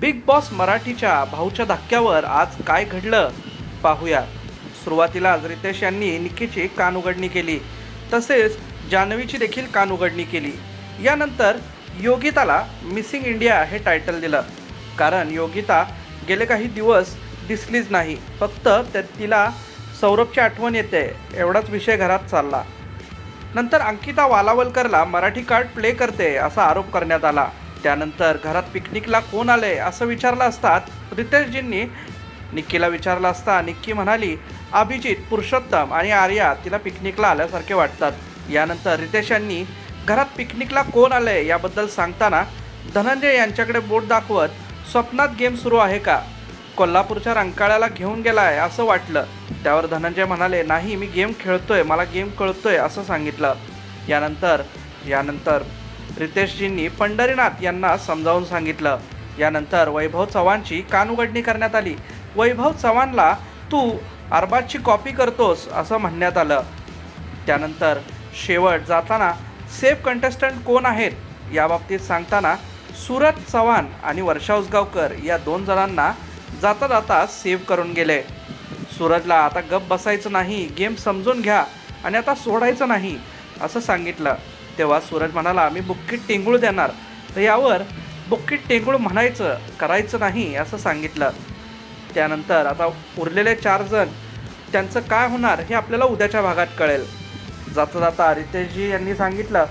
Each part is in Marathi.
बिग बॉस मराठीच्या भाऊच्या धक्क्यावर आज काय घडलं पाहूया सुरुवातीलाच रितेश यांनी निकीची कानउघडणी केली. तसेच जान्हवीची देखील कानउघडणी केली. यानंतर योगिताला मिसिंग इंडिया हे टायटल दिलं. कारण योगिता गेले काही दिवस दिसलीच नाही. फक्त ते तिला सौरभची आठवण येते. एवढाच विषय घरात चालला. नंतर अंकिता वालावलकरला मराठी कार्ड प्ले करते असा आरोप करण्यात आला. त्यानंतर घरात पिकनिकला कोण आले असं विचारलं असतात रितेशजींनी. निक्कीला विचारलं असता निक्की म्हणाली अभिजित पुरुषोत्तम आणि आर्या तिला पिकनिकला आल्यासारखे वाटतात. यानंतर रितेश यांनी घरात पिकनिकला कोण आले याबद्दल सांगताना धनंजय यांच्याकडे बोट दाखवत स्वप्नात गेम सुरू आहे का? कोल्हापूरच्या रंकाळ्याला घेऊन गेलाय असं वाटलं. त्यावर धनंजय म्हणाले नाही मी गेम खेळतोय मला गेम कळतोय असं सांगितलं. यानंतर यानंतर रितेशजींनी पंढरीनाथ यांना समजावून सांगितलं. यानंतर वैभव चव्हाणची कानउघडणी करण्यात आली. वैभव चव्हाणला तू अरबाजची कॉपी करतोस असं म्हणण्यात आलं. त्यानंतर शेवट जाताना सेफ कंटेस्टंट कोण आहेत? याबाबतीत सांगताना सुरत चव्हाण आणि वर्षा उसगावकर या दोन जणांना जाता जाता सेव्ह करून गेले. सूरजला आता गप बसायचं नाही गेम समजून घ्या आणि आता सोडायचं नाही असं सांगितलं. तेव्हा सूरज म्हणाला मी बुक्कीट टेंगूळ देणार. तर यावर बुक्कीट टेंगूळ म्हणायचं करायचं नाही असं सांगितलं. त्यानंतर आता उरलेले चार जण त्यांचं काय होणार हे आपल्याला उद्याच्या भागात कळेल. जाता जाता रितेशजी यांनी सांगितलं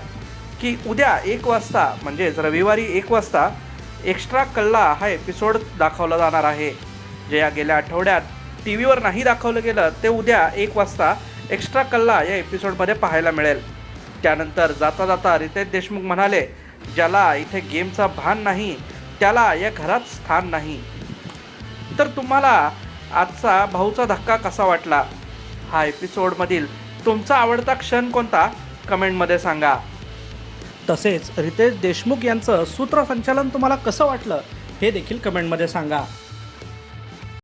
की उद्या एक वाजता म्हणजेच रविवारी एक वाजता एक्स्ट्रा कल्ला हा एपिसोड दाखवला जाणार आहे. जे या गेल्या आठवड्यात टी व्हीवर नाही दाखवलं गेलं ते उद्या एक वाजता एक्स्ट्रा कल्ला या एपिसोडमध्ये पाहायला मिळेल. त्यानंतर जाता जाता रितेश देशमुख म्हणाले ज्याला इथे गेमचा भान नाही त्याला या घरात स्थान नाही. तर तुम्हाला आजचा भाऊचा धक्का कसा वाटला? हा एपिसोडमधील तुमचा आवडता क्षण कोणता? कमेंटमध्ये सांगा. तसेच रितेश देशमुख यांचं सूत्रसंचालन तुम्हाला कसं वाटलं हे देखील कमेंटमध्ये सांगा.